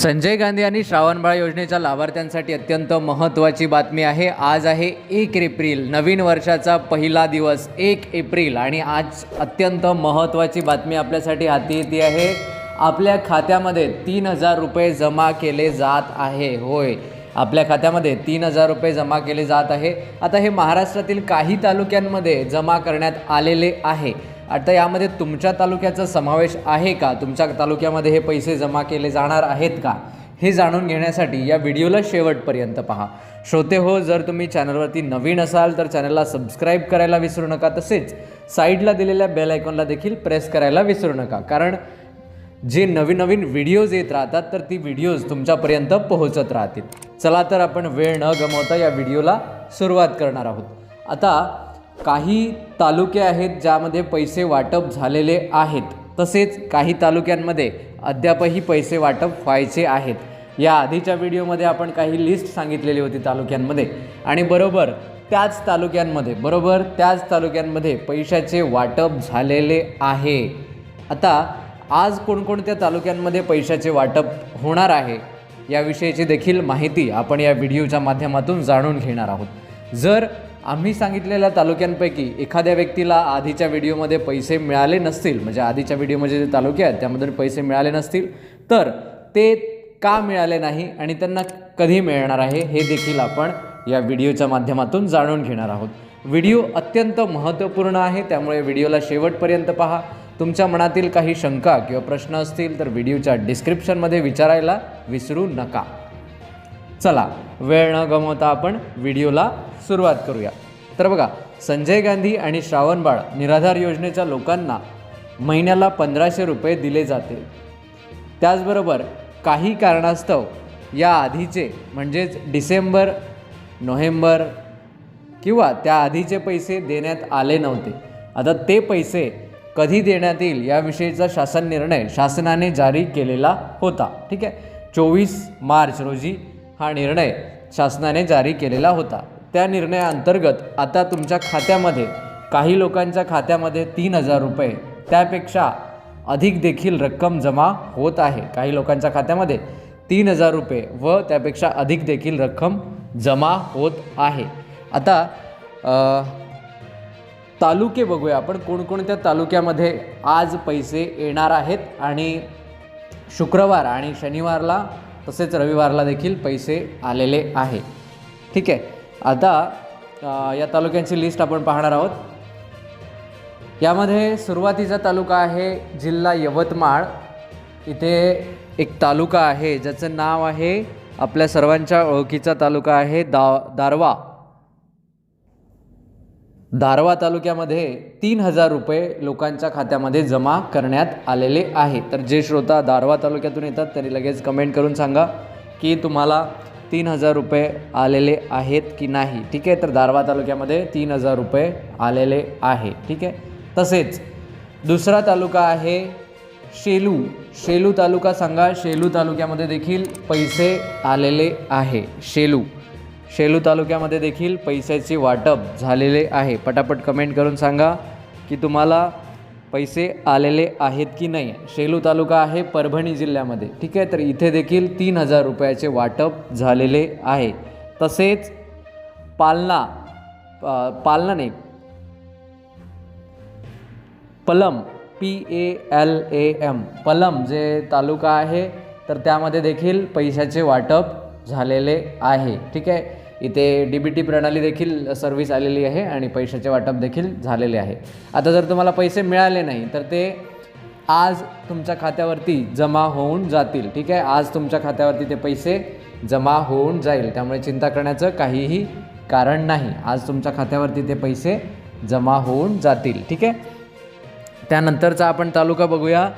संजय गांधी आणि श्रावणबाळ योजनेच्या लाभार्थ्यांसाठी अत्यंत महत्त्वाची बातमी आहे. आज आहे एक एप्रिल नवीन वर्षाचा पहिला दिवस एक एप्रिल. आणि आज अत्यंत महत्त्वाची बातमी आपल्यासाठी हाती येते आहे. आपल्या खात्यामध्ये तीन हजार रुपये जमा केले जात आहे. होय आपल्या खात्यामध्ये तीन हजार रुपये जमा केले जात आहे. आता हे महाराष्ट्रातील काही तालुक्यांमध्ये जमा करण्यात आलेले आहे. आता यामध्ये तुमच्या तालुक्याचा समावेश आहे का? तुमच्या तालुक्यामध्ये हे पैसे जमा केले जाणार आहेत का? हे जाणून घेण्यासाठी या व्हिडिओला शेवटपर्यंत पहा. श्रोते हो जर तुम्ही चॅनलवरती नवीन असाल तर चॅनलला सबस्क्राईब करायला विसरू नका. तसेच साईडला दिलेल्या बेल आयकॉनला देखील प्रेस करायला विसरू नका. कारण जे नवीन नवीन व्हिडिओज येत राहतात तर ती व्हिडिओज तुमच्यापर्यंत पोहोचत राहतील. चला तर आपण वेळ न गमवता या व्हिडिओला सुरुवात करणार आहोत. आता काही तालुके आहेत ज्यामध्ये पैसे वाटप झालेले आहेत. तसेच काही तालुक्यांमध्ये अद्यापही पैसे वाटप व्हायचे आहेत. या आधीच्या व्हिडिओमध्ये आपण काही लिस्ट सांगितलेली होती तालुक्यांमध्ये. आणि बरोबर त्याच तालुक्यांमध्ये बरोबर त्याच तालुक्यांमध्ये पैशाचे वाटप झालेले आहे. आता आज कोणकोणत्या तालुक्यांमध्ये पैशाचे वाटप होणार आहे याविषयीची देखील माहिती आपण या व्हिडिओच्या माध्यमातून जाणून घेणार आहोत. जर आम्ही सांगितलेल्या तालुक्यांपैकी एखाद्या व्यक्तीला आधीच्या व्हिडिओमध्ये पैसे मिळाले नसतील म्हणजे आधीच्या व्हिडिओमध्ये जे तालुके आहेत त्यामध्ये पैसे मिळाले नसतील तर ते का मिळाले नाही आणि त्यांना कधी मिळणार आहे हे देखील आपण या व्हिडिओच्या माध्यमातून जाणून घेणार आहोत. व्हिडिओ अत्यंत महत्त्वपूर्ण आहे त्यामुळे व्हिडिओला शेवटपर्यंत पहा. तुमच्या मनातील काही शंका किंवा प्रश्न असतील तर व्हिडिओच्या डिस्क्रिप्शनमध्ये विचारायला विसरू नका. चला वेळ न गमवता आपण व्हिडिओला सुरुवात करूया. तर बघा संजय गांधी आणि श्रावणबाळ निराधार योजनेच्या लोकांना महिन्याला पंधराशे रुपये दिले जाते. त्याचबरोबर काही कारणास्तव या आधीचे म्हणजेच डिसेंबर नोव्हेंबर किंवा त्या आधीचे पैसे देण्यात आले नव्हते. आता ते पैसे कधी देण्यात येईल याविषयीचा शासन निर्णय शासनाने जारी केलेला होता. ठीक आहे? चोवीस मार्च रोजी हा निर्णय शासनाने जारी केलेला होता. त्या निर्णयाअंतर्गत आता तुमच्या खात्यामध्ये काही लोकांच्या खात्यामध्ये तीन हजार रुपये. त्यापेक्षा अधिक देखील रक्कम जमा होत आहे. काही लोकांच्या खात्यामध्ये तीन हजार रुपये व त्यापेक्षा अधिक देखील रक्कम जमा होत आहे. आता तालुके बघूया आपण. कोणकोणत्या तालुक्यामध्ये आज पैसे येणार आहेत आणि शुक्रवार आणि शनिवारला तसेच रविवारला देखील पैसे आलेले आहे. ठीक आहे. आता या तालुक्यांची लिस्ट आपण पाहणार आहोत. यामध्ये सुरुवातीचा तालुका आहे जिल्हा यवतमाळ. इथे एक तालुका आहे ज्याचं नाव आहे आपल्या सर्वांच्या ओळखीचा तालुका आहे दा दारवा. दारवा तालुक्यामध्ये तीन हजार रुपये लोकांच्या खात्यामध्ये जमा करण्यात आलेले आहे. तर जे श्रोता दारवा तालुक्यातून येतात त्यांनी लगेच कमेंट करून सांगा की तुम्हाला तीन हजार रुपये आलेले आहेत की नाही. ठीक आहे? तर दारवा तालुक्यामध्ये तीन हजार रुपये आलेले आहे. ठीक आहे? तसेच दुसरा तालुका आहे शेलू. शेलू तालुका सांगा. शेलू तालुक्यामध्ये देखील पैसे आलेले आहे. शेलू. शेलू तालुक्यामध्ये देखील पैशाचे वाटप झालेले आहे. पटापट कमेंट करून सांगा की तुम्हाला पैसे आलेले आहेत की नाही? शेलू तालुका आहे परभणी जिल्ह्यामध्ये. ठीक आहे तर इथे देखील तीन हजार रुपयाचे वाटप झालेले आहे. तसेच पालना पालना नाही Palam P A L A M Palam जे तालुका आहे तर त्यामध्ये देखील पैशाचे वाटप झालेले आहे. ठीक आहे इथे डी बी टी प्रणाली देखील सर्व्हिस आलेली आहे आणि पैशाचे वाटप देखील झालेले आहे. आता जर तुम्हाला पैसे मिळाले नाही तर ते आज तुमच्या खात्यावरती जमा होऊन जातील. ठीक आहे? आज तुमच्या खात्यावरती ते पैसे जमा होऊन जाईल. त्यामुळे चिंता करण्याचं काहीही कारण नाही. आज तुमच्या खात्यावरती ते पैसे जमा होऊन जातील. ठीक आहे? त्यानंतरचा आपण तालुका बघूया.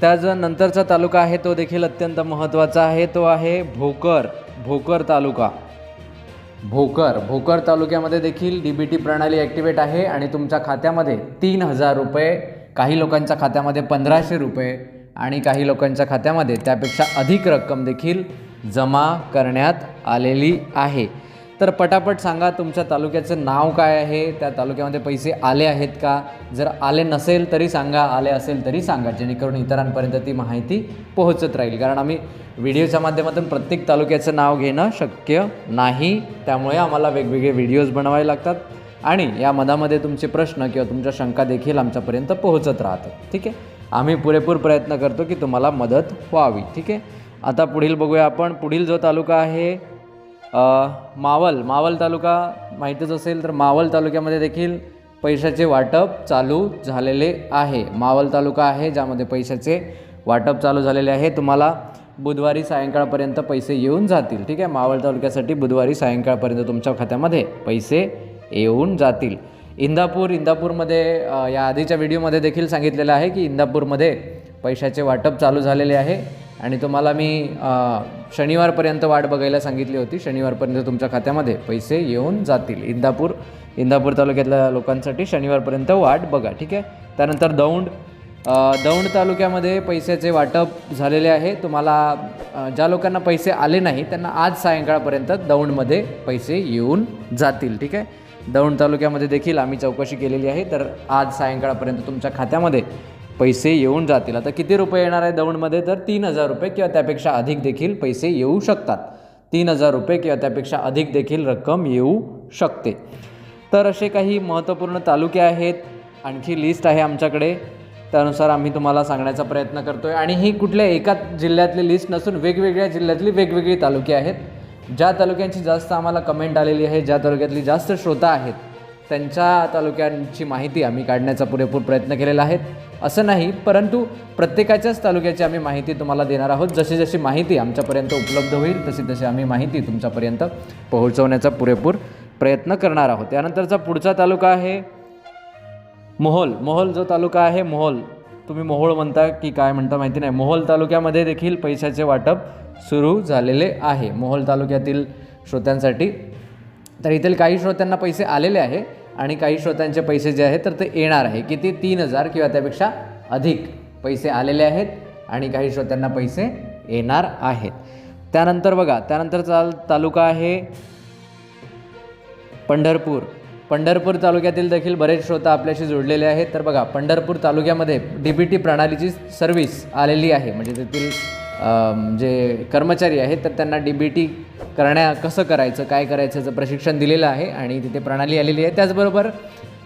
त्या जो नंतरचा तालुका आहे तो देखील अत्यंत महत्त्वाचा आहे. तो आहे भोकर भोकर तालुका. भोकर. भोकर तालुक्यामध्ये देखील डी बी टी प्रणाली ॲक्टिवेट आहे आणि तुमच्या खात्यामध्ये तीन हजार रुपये काही लोकांच्या खात्यामध्ये पंधराशे रुपये आणि काही लोकांच्या खात्यामध्ये त्यापेक्षा अधिक रक्कम देखील जमा करण्यात आलेली आहे. तर पटापट सांगा तुमच्या तालुक्याचं नाव काय आहे? त्या तालुक्यामध्ये पैसे आले आहेत का? जर आले नसेल तरी सांगा आले असेल तरी सांगा जेणेकरून इतरांपर्यंत ती माहिती पोहोचत राहील. कारण आम्ही व्हिडिओच्या माध्यमातून प्रत्येक तालुक्याचं नाव घेणं शक्य नाही. त्यामुळे आम्हाला वेगवेगळे व्हिडिओज बनवावे लागतात आणि या मधामध्ये तुमचे प्रश्न किंवा तुमच्या शंका देखील आमच्यापर्यंत पोहोचत राहतात ठीक आहे? आम्ही पुरेपूर प्रयत्न करतो की तुम्हाला मदत व्हावी. ठीक आहे? आता पुढील बघूया आपण. पुढील जो तालुका आहे मावल मावल तालुका माहीतच असेल तर मावल तालुक्यामध्ये देखील पैशाचे वाटप चालू झालेले आहे. मावल तालुका आहे ज्यामध्ये पैशाचे वाटप चालू झालेले आहे. तुम्हाला बुधवारी सायंकाळपर्यंत पैसे येऊन जातील. ठीक आहे? मावळ तालुक्यासाठी बुधवारी सायंकाळपर्यंत तुमच्या खात्यामध्ये पैसे येऊन जातील. इंदापूर इंदापूरमध्ये या आधीच्या व्हिडिओमध्ये देखील सांगितलेलं आहे की इंदापूरमध्ये पैशाचे वाटप चालू झालेले आहे. आणि तुम्हाला मी शनिवारपर्यंत वाट बघायला सांगितली होती. शनिवारपर्यंत तुमच्या खात्यामध्ये पैसे येऊन जातील. इंदापूर इंदापूर तालुक्यातल्या लोकांसाठी शनिवारपर्यंत वाट बघा ठीक आहे? त्यानंतर दौंड दौंड तालुक्यामध्ये पैशाचे वाटप झालेले आहे. तुम्हाला ज्या लोकांना पैसे आले नाही त्यांना आज सायंकाळपर्यंत दौंडमध्ये पैसे येऊन जातील ठीक आहे? दौंड तालुक्यामध्ये देखील आम्ही चौकशी केलेली आहे. तर आज सायंकाळपर्यंत तुमच्या खात्यामध्ये पैसे येऊन जातील. आता किती रुपये येणार आहे दौंडमध्ये? तर तीन हजार रुपये किंवा त्यापेक्षा अधिक देखील पैसे येऊ शकतात. तीन हजार रुपये किंवा त्यापेक्षा अधिक देखील रक्कम येऊ शकते. तर असे काही महत्त्वपूर्ण तालुके आहेत. आणखी लिस्ट आहे आमच्याकडे. त्यानुसार आम्ही तुम्हाला सांगण्याचा प्रयत्न करतो आहे आणि ही कुठल्या एकाच जिल्ह्यातली लिस्ट नसून वेगवेगळ्या जिल्ह्यातली वेगवेगळी तालुके आहेत. ज्या तालुक्यांची जास्त आम्हाला कमेंट आलेली आहे ज्या तालुक्यातली जास्त श्रोता आहेत त्यांच्या तालुक्यांची माहिती आम्ही काढण्याचा पुरेपूर प्रयत्न केलेला आहे. असं नाही परंतु प्रत्येकाच्याच तालुक्याची आम्ही माहिती तुम्हाला देणार आहोत. जशी जशी माहिती आमच्यापर्यंत उपलब्ध होईल तशी तशी आम्ही माहिती तुमच्यापर्यंत पोहोचवण्याचा पुरेपूर प्रयत्न करणार आहोत. त्यानंतरचा पुढचा तालुका आहे मोहोल. मोहोल जो तालुका आहे मोहोल. तुम्ही मोहोळ म्हणता की काय म्हणता माहिती नाही. मोहोल तालुक्यामध्ये देखील पैशाचे वाटप सुरू झालेले आहे. मोहोल तालुक्यातील श्रोत्यांसाठी. तर येथील काही श्रोत्यांना पैसे आलेले आहे. आणि काही श्रोत्यांचे पैसे जे आहेत तर ते येणार आहे. किती? तीन हजार किंवा त्यापेक्षा अधिक पैसे आलेले आहेत आणि काही श्रोत्यांना पैसे येणार आहेत. त्यानंतर बघा त्यानंतर चाल तालुका आहे पंढरपूर. पंढरपूर तालुक्यातील देखील बरेच श्रोता आपल्याशी जोडलेले आहेत. तर बघा पंढरपूर तालुक्यामध्ये डी बी टी प्रणालीची सर्व्हिस आलेली आहे. म्हणजे तेथील जे कर्मचारी आहेत तर त्यांना डी बी टी करण्या कसं करायचं काय करायचं याचं प्रशिक्षण दिलेलं आहे आणि तिथे प्रणाली आलेली आहे. त्याचबरोबर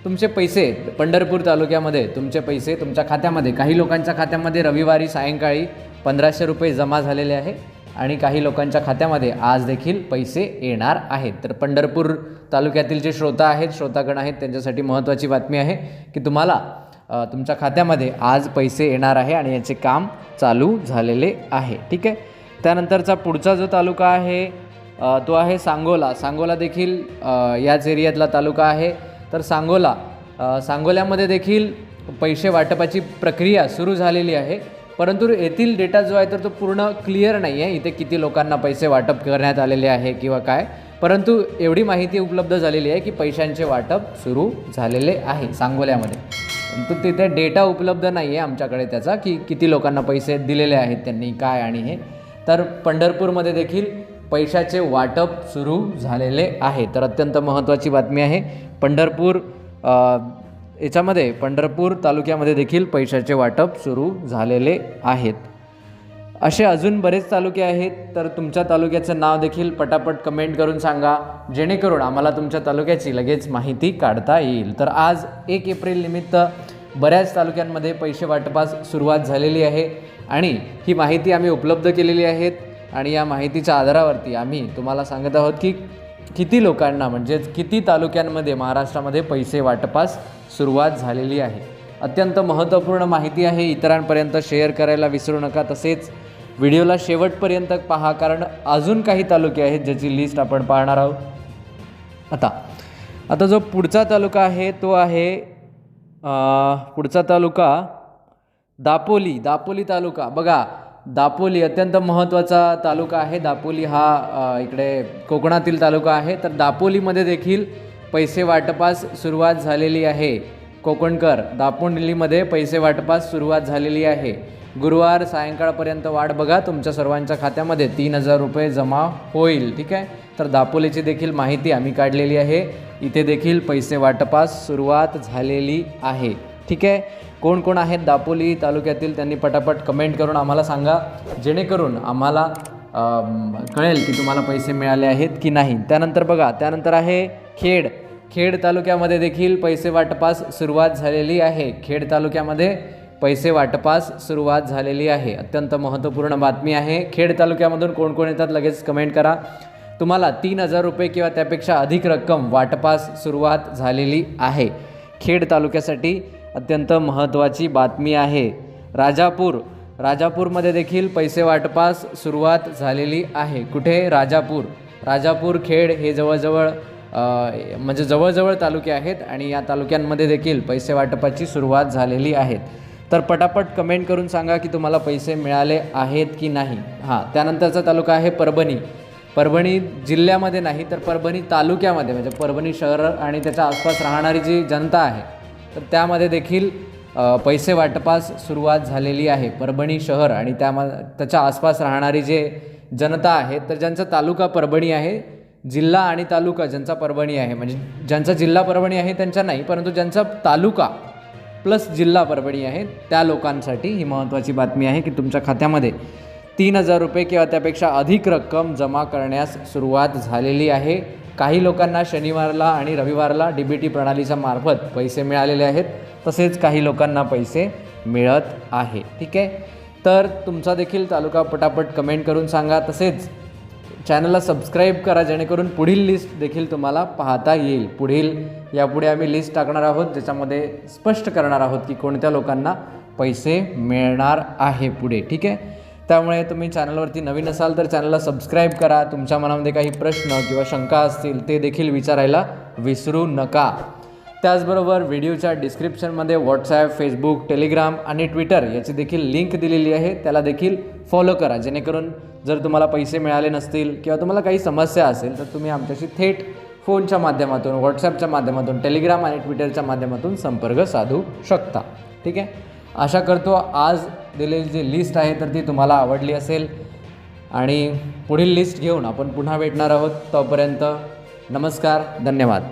तुमचे पैसे पंढरपूर तालुक्यामध्ये तुमचे पैसे तुमच्या खात्यामध्ये काही लोकांच्या खात्यामध्ये रविवारी सायंकाळी पंधराशे रुपये जमा झालेले आहे आणि काही लोकांच्या खात्यामध्ये आज देखील पैसे येणार आहेत. तर पंढरपूर तालुक्यातील जे श्रोता आहेत श्रोतागण आहेत त्यांच्यासाठी महत्त्वाची बातमी आहे की तुम्हाला तुमच्या खात्यामध्ये आज पैसे येणार आहे आणि याचे काम चालू झालेले आहे. ठीक आहे? त्यानंतरचा पुढचा जो तालुका आहे तो आहे सांगोला. सांगोला देखील याच एरियातला तालुका आहे. तर सांगोला सांगोल्यामध्ये देखील पैसे वाटपाची प्रक्रिया सुरू झालेली आहे. परंतु येथील डेटा जो आहे तर तो पूर्ण क्लिअर नाही आहे इथे किती लोकांना पैसे वाटप करण्यात आलेले आहे किंवा काय? परंतु एवढी माहिती उपलब्ध झालेली आहे की पैशांचे वाटप सुरू झालेले आहे सांगोल्यामध्ये. तर तिथे डेटा उपलब्ध नाही आहे आमच्याकडे त्याचा की किती लोकांना पैसे दिलेले आहेत त्यांनी काय आणि हे. तर पंढरपूरमध्ये देखील पैशाचे वाटप सुरू झालेले आहे. तर अत्यंत महत्त्वाची बातमी आहे पंढरपूर याच्यामध्ये पंढरपूर तालुक्यामध्ये देखील पैशाचे वाटप सुरू झालेले आहेत. असे अजून बरेच तालुके आहेत तर तुमच्या तालुक्याचं नाव देखील पटापट कमेंट करून सांगा जेणेकरून आम्हाला तुमच्या तालुक्याची लगेच माहिती काढता येईल. तर आज एक एप्रिल निमित्त बऱ्याच तालुक्यांमध्ये पैसे वाटपास सुरुवात झालेली आहे आणि ही माहिती आम्ही उपलब्ध केलेली आहेत आणि या माहितीच्या आधारावरती आम्ही तुम्हाला सांगत आहोत की किती लोकांना म्हणजेच किती तालुक्यांमध्ये महाराष्ट्रामध्ये पैसे वाटपास सुरुवात झालेली आहे. अत्यंत महत्त्वपूर्ण माहिती आहे इतरांपर्यंत शेअर करायला विसरू नका तसेच व्हिडिओला शेवटपर्यंत पहा कारण अजून काही तालुके आहेत ज्याची लिस्ट आपण पाहणार आहोत. आता आता जो पुढचा तालुका आहे तो आहे पुढचा तालुका दापोली दापोली तालुका. बघा दापोली अत्यंत महत्त्वाचा तालुका आहे. दापोली हा इकडे कोकणातील तालुका आहे. तर दापोलीमध्ये देखील पैसे वाटपास सुरुवात झालेली आहे. कोकणकर दापोंडलीमध्ये पैसे वाटपास सुरुवात झालेली आहे. गुरुवार सायंकाळपर्यंत वाट बघा. तुमच्या सर्वांच्या खात्यामध्ये तीन हजार रुपये जमा होईल. ठीक आहे? तर दापोलीची देखील माहिती आम्ही काढलेली आहे. इथे देखील पैसे वाटपास सुरुवात झालेली आहे. ठीक आहे? कोण कोण आहेत दापोली तालुक्यातील त्यांनी पटापट कमेंट करून आम्हाला सांगा. जेणेकरून आम्हाला कळेल की तुम्हाला पैसे मिळाले आहेत की नाही. त्यानंतर बघा त्यानंतर आहे खेड. खेड तालुक्यामध्ये देखील पैसे वाटपास सुरुवात झालेली आहे. खेड तालुक्यामध्ये पैसे वाटपास सुरुवात झालेली आहे. अत्यंत महत्त्वपूर्ण बातमी आहे. खेड तालुक्यामधून कोण कोण येतात लगेच कमेंट करा. तुम्हाला तीन हजार रुपये किंवा त्यापेक्षा अधिक रक्कम वाटपास सुरुवात झालेली आहे. खेड तालुक्यासाठी अत्यंत महत्त्वाची बातमी आहे. राजापूर राजापूरमध्ये देखील पैसे वाटपास सुरुवात झालेली आहे. कुठे? राजापूर. राजापूर खेड हे जवळजवळ म्हणजे जवळजवळ तालुके आहेत आणि या तालुक्यांमध्ये देखील पैसे वाटपाची सुरुवात झालेली आहे. तर पटापट कमेंट करून सांगा की तुम्हाला पैसे मिळाले आहेत की नाही. हां त्यानंतरचा तालुका आहे परभणी. परभणी जिल्ह्यामध्ये नाही तर परभणी तालुक्यामध्ये म्हणजे परभणी शहर आणि त्याच्या आसपास राहणारी जी जनता आहे तर त्यामध्ये देखील पैसे वाटपास सुरुवात झालेली आहे परभणी शहर आणि त्याम त्याच्या आसपास राहणारी जे जनता आहे तर ज्यांचा तालुका परभणी आहे जिल्हा आणि तालुका ज्यांचा परभणी आहे म्हणजे ज्यांचा जिल्हा परभणी आहे त्यांचा नाही परंतु ज्यांचा तालुका प्लस जिल्हा परभणी आहे त्या लोकांसाठी ही महत्त्वाची बातमी आहे की तुमच्या खात्यामध्ये तीन हजार रुपये किंवा त्यापेक्षा अधिक रक्कम जमा करण्यास सुरुवात झालेली आहे. काही लोकांना शनिवारला आणि रविवारला डी बी टी प्रणालीच्या मार्फत पैसे मिळालेले आहेत. तसेच काही लोकांना पैसे मिळत आहे. ठीक आहे? तर तुमचा देखील तालुका पटापट कमेंट करून सांगा. तसेच चॅनलला सबस्क्राईब करा जेणेकरून पुढील लिस्ट देखील तुम्हाला पाहता येईल. पुढील यापुढे आम्ही लिस्ट टाकणार आहोत ज्याच्यामध्ये स्पष्ट करणार आहोत की कोणत्या लोकांना पैसे मिळणार आहे पुढे ठीक आहे? त्यामुळे तुम्ही चॅनलवरती नवीन असाल तर चॅनलला सबस्क्राईब करा. तुमच्या मनामध्ये काही प्रश्न किंवा शंका असतील ते देखील विचारायला विसरू नका. त्याचबरोबर व्हिडिओच्या डिस्क्रिप्शनमध्ये व्हॉट्सॲप फेसबुक टेलिग्राम आणि ट्विटर याची देखील लिंक दिलेली आहे. त्याला देखील फॉलो करा. जेणेकरून जर तुम्हाला पैसे मिळाले नसतील किंवा तुम्हाला काही समस्या असेल तर तुम्ही आमच्याशी थेट फोनच्या माध्यमातून व्हॉट्सॲपच्या माध्यमातून टेलिग्राम आणि ट्विटरच्या माध्यमातून संपर्क साधू शकता. ठीक आहे? आशा करतो आज दिलेली जी लिस्ट आहे तर ती तुम्हाला आवडली असेल. आणि पुढील लिस्ट घेऊन आपण पुन्हा भेटणार आहोत. तोपर्यंत नमस्कार धन्यवाद.